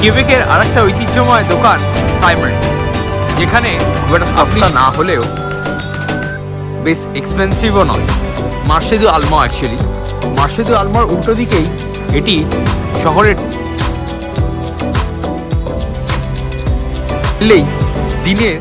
কিউবেকের আরেকটা ঐতিহ্যময় দোকান সাইমন্ডস যেখানে খুব একটা সস্তা না হলেও বেশ এক্সপেন্সিভও নয়। মার্শেদু আলমা অ্যাকচুয়ালি মার্শেদু আলমার উল্টো দিকেই এটি শহরের দিনের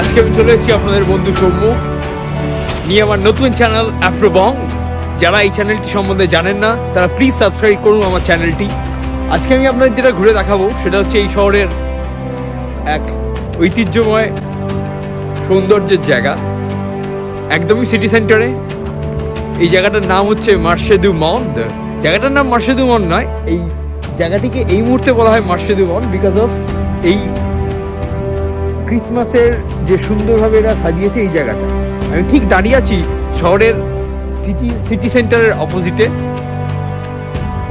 আজকে আমি চলে এসেছি আপনাদের বন্ধু সৌম্য। নিয়ে আমার নতুন চ্যানেল অ্যাপ্রোবং যারা এই চ্যানেলটি সম্বন্ধে জানেন না, তারা প্লিজ সাবস্ক্রাইব করুন আমার চ্যানেলটি আজকে আমি আপনাদের যেটা ঘুরে দেখাবো, সেটা হচ্ছে এই শহরের এক ঐতিহ্যময় সৌন্দর্যের জায়গা। একদমই সিটি সেন্টারে এই জায়গাটার নাম হচ্ছে মার্শেদু মন্দ জায়গাটার নাম মার্শেদু মন নয়, এই জায়গাটিকে এই মুহূর্তে বলা হয় মার্শেদু মন বিকজ অফ এই ক্রিসমাসের যে সুন্দরভাবে এরা সাজিয়েছে এই জায়গাটা। আমি ঠিক দাঁড়িয়ে আছি শহরের সিটি সিটি সেন্টারের অপোজিটে।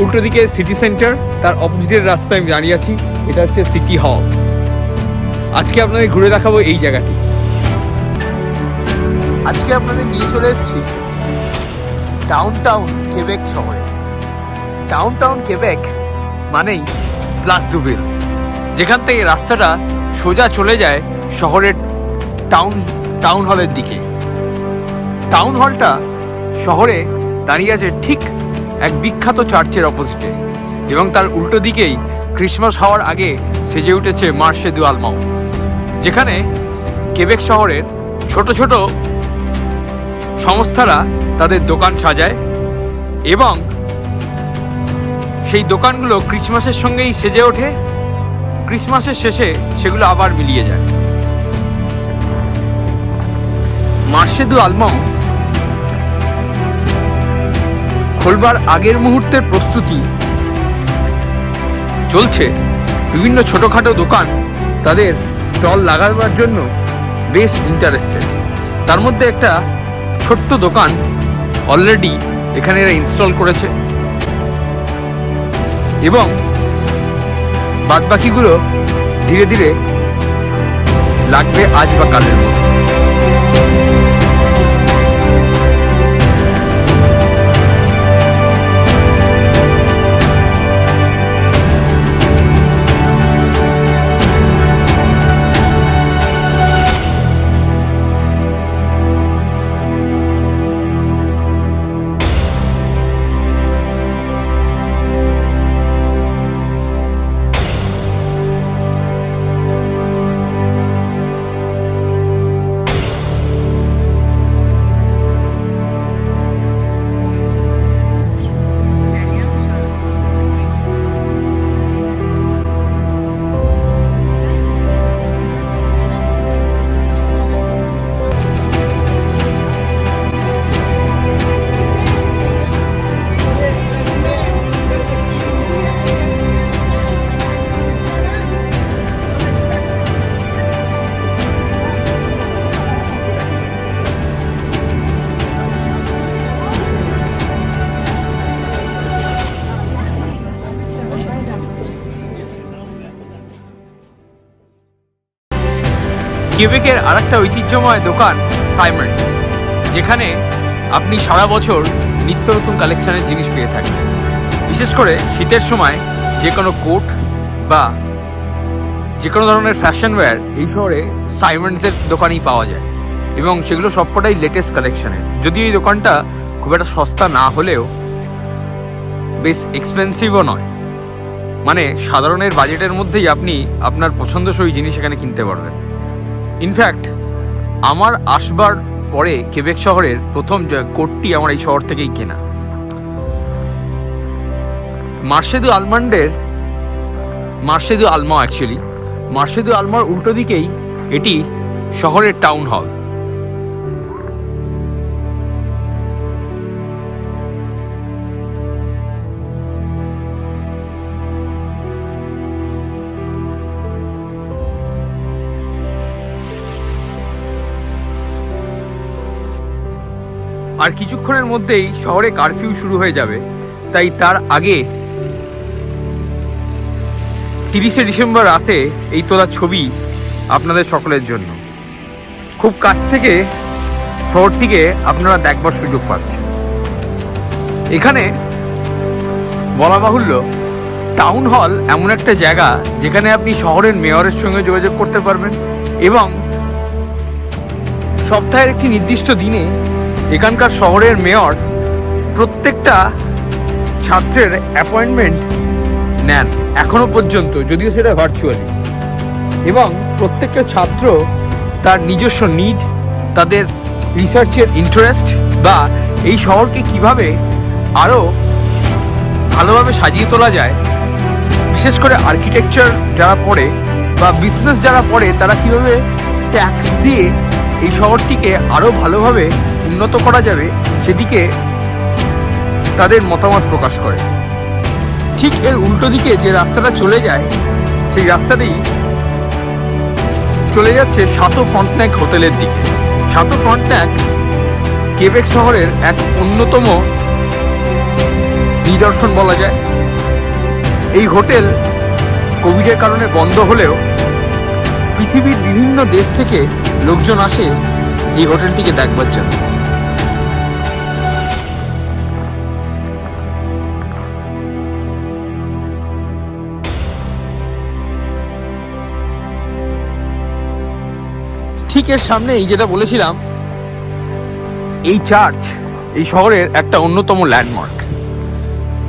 উল্টো দিকে সিটি সেন্টার, তার অপোজিটের রাস্তায় আমি দাঁড়িয়ে আছি। এটা হচ্ছে সিটি হল। আজকে আপনাদের ঘুরে দেখাবো এই জায়গাটি। আজকে আপনাদের নিয়ে চলে এসেছি ডাউন টাউন কেবেক শহরে। ডাউন টাউন কেবেক মানেই প্লাস দুবিল যেখান থেকে রাস্তাটা সোজা চলে যায় শহরের টাউন টাউন হলের দিকে। টাউন হলটা শহরে দাঁড়িয়ে আছে ঠিক এক বিখ্যাত চার্চের অপোজিটে এবং তার উল্টো দিকেই ক্রিসমাস হওয়ার আগে সেজে উঠেছে মার্শেদু আলমাও, যেখানে কেবেক শহরের ছোট ছোট সংস্থারা তাদের দোকান সাজায় এবং সেই দোকানগুলো ক্রিসমাসের সঙ্গেই সেজে ওঠে। ক্রিসমাসের শেষে সেগুলো আবার মিলিয়ে যায়। মার্শেদু আলমাও খোলবার আগের মুহূর্তের প্রস্তুতি। চলছে বিভিন্ন ছোটোখাটো দোকান তাদের স্টল লাগাবার জন্য বেশ ইন্টারেস্টেড তার মধ্যে একটা ছোট্ট দোকান অলরেডি এখানে এরা ইনস্টল করেছে। এবং বাদবাকিগুলো ধীরে ধীরে লাগবে আজ বা কালের মধ্যে। কিউবেকের আরেকটা ঐতিহ্যময় দোকান সাইমন্ডস যেখানে আপনি সারা বছর নিত্য নতুন কালেকশনের জিনিস পেয়ে থাকেন বিশেষ করে শীতের সময় যে কোনো কোট বা যে কোনো ধরনের ফ্যাশন ওয়্যার এই শহরে সাইমন্ডসের দোকানেই পাওয়া যায়। এবং সেগুলো সবকটাই লেটেস্ট কালেকশনের যদিও এই দোকানটা খুব একটা সস্তা না হলেও বেশ এক্সপেন্সিভও নয়। মানে সাধারণের বাজেটের মধ্যেই আপনি আপনার পছন্দসই জিনিস এখানে কিনতে পারবেন। ইনফ্যাক্ট, আমার আসবার পরে কেবেক শহরের প্রথম কোটটি আমার এই শহর থেকেই কেনা। মার্শেদু আলমান্ডের মার্শেদু আলমা অ্যাকচুয়ালি মার্শেদু আলমার উল্টো দিকেই এটি শহরের টাউন হল আর কিছুক্ষণের মধ্যেই শহরে কারফিউ শুরু হয়ে যাবে। তাই তার আগে তিরিশে ডিসেম্বর রাতে এই তোলা ছবি আপনাদের সকলের জন্য। খুব কাছ থেকে শহরটিকে আপনারা দেখবার সুযোগ পাচ্ছেন। এখানে বলা বাহুল্য, টাউন হল এমন একটা জায়গা যেখানে আপনি শহরের মেয়রের সঙ্গে যোগাযোগ করতে পারবেন এবং সপ্তাহের একটি নির্দিষ্ট দিনে এখানকার শহরের মেয়র প্রত্যেকটা ছাত্রের অ্যাপয়েন্টমেন্ট নেন, এখনও পর্যন্ত, যদিও সেটা ভার্চুয়ালি এবং প্রত্যেকটা ছাত্র তার নিজস্ব নিড তাদের রিসার্চের ইন্টারেস্ট বা এই শহরকে কীভাবে আরও ভালোভাবে সাজিয়ে তোলা যায়, বিশেষ করে আর্কিটেকচার যারা পড়ে বা বিজনেস যারা পড়ে, তারা কীভাবে ট্যাক্স দিয়ে এই শহরটিকে আরও ভালোভাবে উন্নত করা যাবে, সেদিকে তাদের মতামত প্রকাশ করে। ঠিক এর উল্টো দিকে যে রাস্তাটা চলে যায়, সেই রাস্তাটি চলে যাচ্ছে সাতো ফন্টন্যাক হোটেলের দিকে। সাতো ফন্টন্যাক কেবেক শহরের এক অন্যতম নিদর্শন বলা যায়। এই হোটেল কোভিডের কারণে বন্ধ হলেও পৃথিবীর বিভিন্ন দেশ থেকে লোকজন আসে এই হোটেলটিকে দেখবার জন্য। ঠিক এর সামনেই যেটা বলেছিলাম, এই চার্চ এই শহরের একটা অন্যতম ল্যান্ডমার্ক।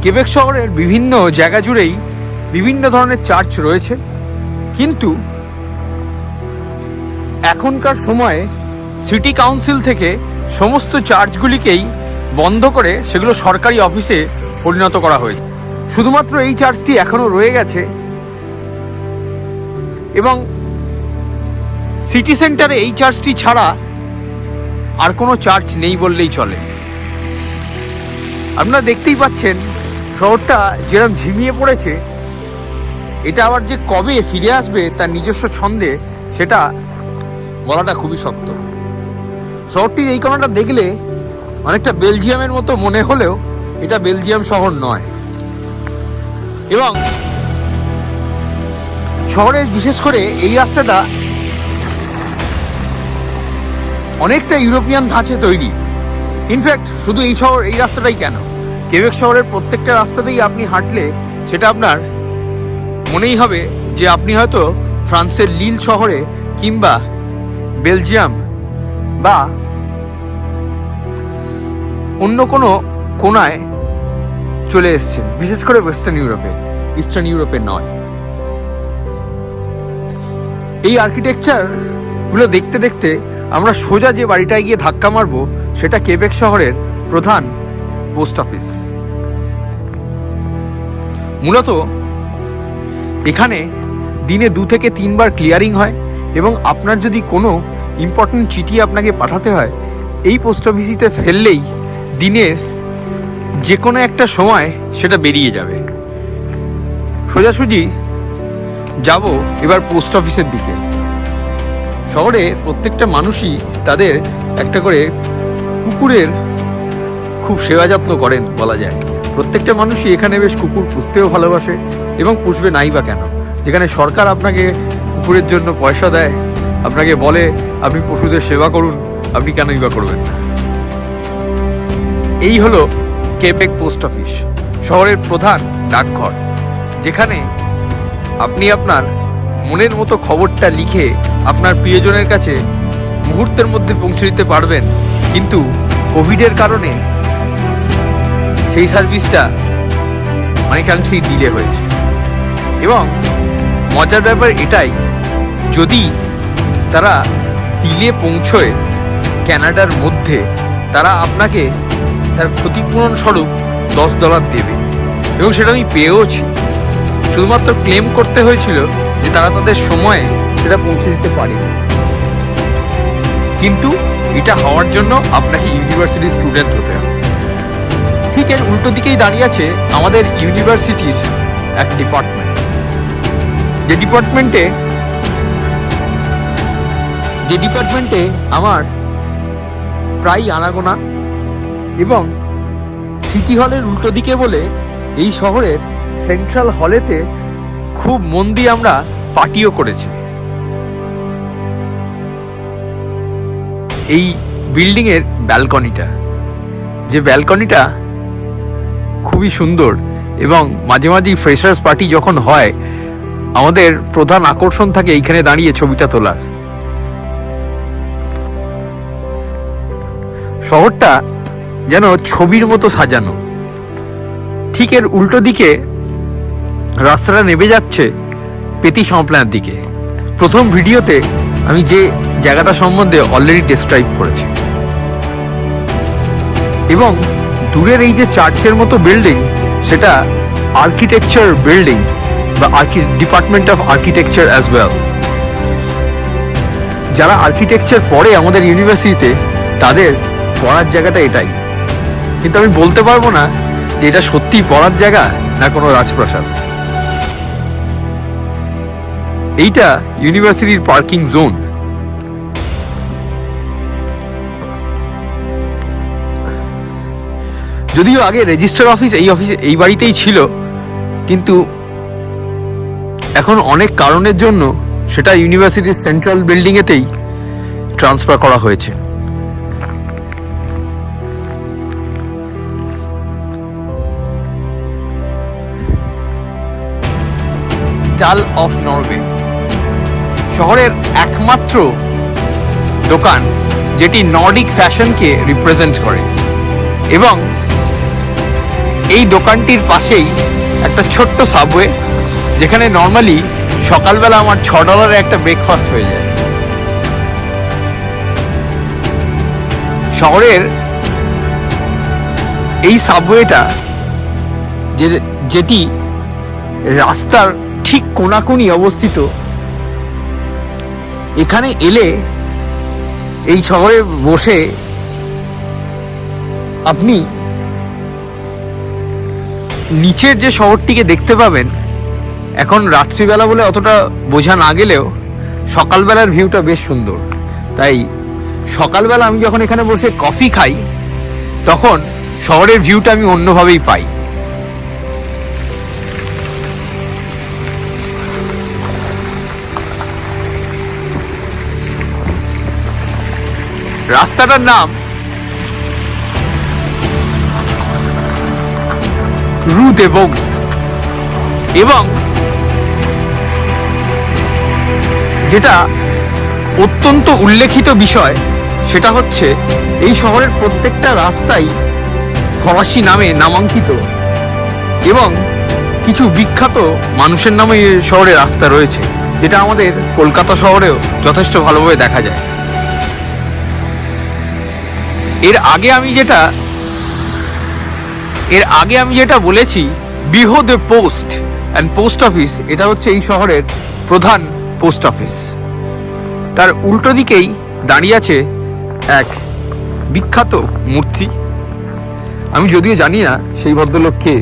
কেবেক শহরের বিভিন্ন জায়গা জুড়েই বিভিন্ন ধরনের চার্চ রয়েছে, কিন্তু এখনকার সময়ে সিটি কাউন্সিল থেকে সমস্ত চার্চগুলিকেই বন্ধ করে সেগুলো সরকারি অফিসে পরিণত করা হয়েছে। শুধুমাত্র এই চার্চটি এখনও রয়ে গেছে এবং সিটি সেন্টারে এই চার্চটি ছাড়া আর কোনো চার্চ নেই বললেই চলে। আপনারা দেখতেই পাচ্ছেন, শহরটা যেরকম ঝিমিয়ে পড়েছে, এটা আবার যে কবে ফিরে আসবে তার নিজস্ব ছন্দে, সেটা বলাটা খুবই শক্ত। শহরটির এই কোণাটা দেখলে অনেকটা বেলজিয়ামের মতো মনে হলেও এটা বেলজিয়াম শহর নয়। এবং শহরে বিশেষ করে এই রাস্তাটা অনেকটা ইউরোপিয়ান ধাঁচে তৈরি। ইনফ্যাক্ট শুধু এই শহর, এই রাস্তাটাই কেন? কেবেক শহরের প্রত্যেকটা রাস্তাতেই আপনি হাঁটলে সেটা আপনার মনেই হবে যে আপনি হয়তো ফ্রান্সের লিল শহরে কিংবা বেলজিয়াম বা অন্য কোনো কোনায় চলে এসেছেন, বিশেষ করে ওয়েস্টার্ন ইউরোপে ইস্টার্ন ইউরোপে নয়। এই আর্কিটেকচার গুলো দেখতে দেখতে আমরা সোজা যে বাড়িটায় গিয়ে ধাক্কা মারবো, সেটা কেবেক শহরের প্রধান পোস্ট অফিস। মূলত এখানে দিনে দু থেকে তিনবার ক্লিয়ারিং হয় এবং আপনার যদি কোনো ইম্পর্টেন্ট চিঠি আপনাকে পাঠাতে হয়, এই পোস্ট অফিসিতে ফেললেই দিনের যে কোনো একটা সময় সেটা বেরিয়ে যাবে। সোজাসুজি যাব এবার পোস্ট অফিসের দিকে। শহরে প্রত্যেকটা মানুষই তাদের একটা করে কুকুরের খুব সেবা যত্ন করেন বলা যায়। প্রত্যেকটা মানুষই এখানে বেশ কুকুর পুষতেও ভালোবাসে এবং পুষবে নাই বা কেন? যেখানে সরকার আপনাকে কুকুরের জন্য পয়সা দেয়, আপনাকে বলে, আপনি পশুদের সেবা করুন, আপনি কেনই বা করবেন এই হলো কেপেক পোস্ট অফিস, শহরের প্রধান ডাকঘর, যেখানে আপনি আপনার মনের মতো খবরটা লিখে আপনার প্রিয়জনের কাছে মুহূর্তের মধ্যে পৌঁছে দিতে পারবেন। কিন্তু কোভিডের কারণে সেই সার্ভিসটা অনেকাংশেই ডিলে হয়েছে। এবং মজার ব্যাপার এটাই, যদি তারা ডিলে পৌঁছয় ক্যানাডার মধ্যে, তারা আপনাকে তার ক্ষতিপূরণ স্বরূপ দশ ডলার দেবে। এবং সেটা আমি পেয়েওছি। শুধুমাত্র ক্লেম করতে হয়েছিল যে তারা তাদের সময়ে সেটা পৌঁছে দিতে পারেনি কিন্তু এটা হওয়ার জন্য আপনাকে ইউনিভার্সিটি স্টুডেন্ট হতে হবে। ঠিক এর উল্টো দিকেই দাঁড়িয়ে আছে আমাদের ইউনিভার্সিটির এক ডিপার্টমেন্ট। যে ডিপার্টমেন্টে যে ডিপার্টমেন্টে আমার প্রায় আনাগোনা এবং সিটি হলের উল্টো দিকে বলে এই শহরের সেন্ট্রাল হলেতে খুব মন দিয়ে আমরা পার্টিও করেছি। এই বিল্ডিংয়ের ব্যালকনিটা, যে ব্যালকনিটা খুবই সুন্দর এবং মাঝে মাঝেই ফ্রেশার্স পার্টি যখন হয়, আমাদের প্রধান আকর্ষণ থাকে এইখানে দাঁড়িয়ে ছবিটা তোলার। শহরটা যেন ছবির মতো সাজানো। ঠিক এর উল্টো দিকে রাস্তাটা নেমে যাচ্ছে পেতি সম্পলার দিকে। প্রথম ভিডিওতে আমি যে জায়গাটা সম্বন্ধে অলরেডি ডেসক্রাইব করেছি। এবং দূরের এই যে চার্চের মতো বিল্ডিং সেটা আর্কিটেকচার বিল্ডিং বা department of architecture as well যারা আর্কিটেকচার পড়ে আমাদের ইউনিভার্সিটিতে তাদের পড়ার জায়গাটা এটাই। কিন্তু আমি বলতে পারব না যে এটা সত্যি পড়ার জায়গা না কোনো রাজপ্রাসাদ। এইটা ইউনিভার্সিটির পার্কিং জোন। যদিও আগে রেজিস্টার অফিস এই অফিসে, এই বাড়িতেই ছিল, কিন্তু এখন অনেক কারণের জন্য সেটা ইউনিভার্সিটির সেন্ট্রাল বিল্ডিংয়েতেই ট্রান্সফার করা হয়েছে। ডাল অফ নরওয়ে। শহরের একমাত্র দোকান যেটি নর্ডিক ফ্যাশনকে রিপ্রেজেন্ট করে। এবং এই দোকানটির পাশেই একটা ছোট্ট সাবওয়ে যেখানে নর্মালি সকালবেলা আমার ছ ডলারে একটা ব্রেকফাস্ট হয়ে যায়। শহরের এই সাবওয়েটা যে, যেটি রাস্তার ঠিক কোনাকুনি অবস্থিত এখানে এলে এই শহরে বসে আপনি নিচের যে শহরটিকে দেখতে পাবেন, এখন রাত্রিবেলা বলে অতটা বোঝা না গেলেও সকালবেলার ভিউটা বেশ সুন্দর। তাই সকালবেলা আমি যখন এখানে বসে কফি খাই, তখন শহরের ভিউটা আমি অন্যভাবেই পাই। রাস্তাটার নাম রু দেবং এবং যেটা অত্যন্ত উল্লেখিত বিষয়, সেটা হচ্ছে এই শহরের প্রত্যেকটা রাস্তাই ফরাসি নামে নামাঙ্কিত এবং কিছু বিখ্যাত মানুষের নামে শহরে রাস্তা রয়েছে, যেটা আমাদের কলকাতা শহরেও যথেষ্ট ভালোভাবে দেখা যায়। এর আগে আমি যেটা, এর আগে আমি যেটা বলেছি, বিহো the post and post office, এটা হচ্ছে এই শহরের প্রধান পোস্ট অফিস। তার উল্টো দিকেই দাঁড়িয়ে আছে এক বিখ্যাত মূর্তি। আমি যদিও জানি না সেই ভদ্রলোককে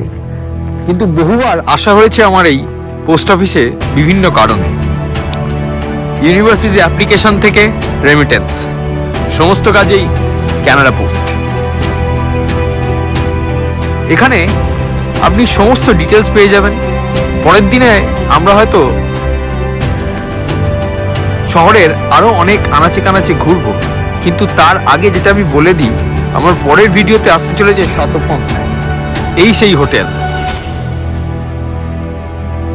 কিন্তু বহুবার আসা হয়েছে আমার এই পোস্ট অফিসে বিভিন্ন কারণে। ইউনিভার্সিটির অ্যাপ্লিকেশন থেকে রেমিটেন্স সমস্ত কাজেই ক্যানাডা পোস্ট এখানে আপনি সমস্ত ডিটেলস পেয়ে যাবেন। পরের দিনে আমরা হয়তো শহরের আরও অনেক আনাচে কানাচে ঘুরবো। কিন্তু তার আগে যেটা আমি বলে দিই, আমার পরের ভিডিওতে আসতে চলেছে শতফোন। এই সেই হোটেল।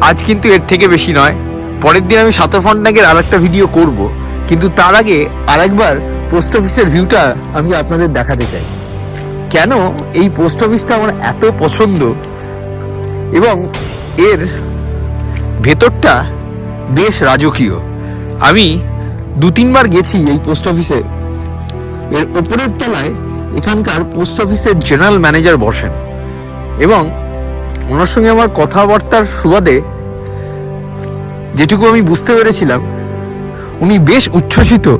আজ কিন্তু এর থেকে বেশি নয়। পরের দিন আমি সাতফন্টনাগের আর একটা ভিডিও করব। কিন্তু তার আগে আরেকবার পোস্ট অফিসের ভিউটা আমি আপনাদের দেখাতে চাই। কেন এই পোস্ট অফিসটা আমার এত পছন্দ? এবং এর ভেতরটা বেশ রাজকীয়। আমি দু তিনবার গেছি এই পোস্ট অফিসে। এর ওপরের তলায় এখানকার পোস্ট অফিসের জেনারেল ম্যানেজার বসেন। এবং ওনার সঙ্গে আমার কথাবার্তার সুবাদে যেটুকু আমি বুঝতে পেরেছিলাম, উনি বেশ উচ্ছ্বসিত।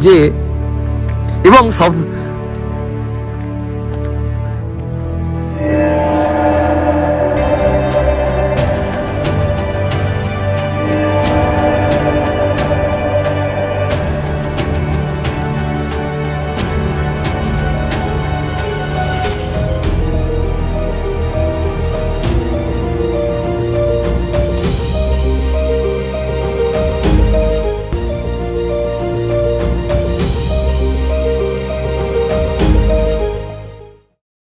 যে এবং সব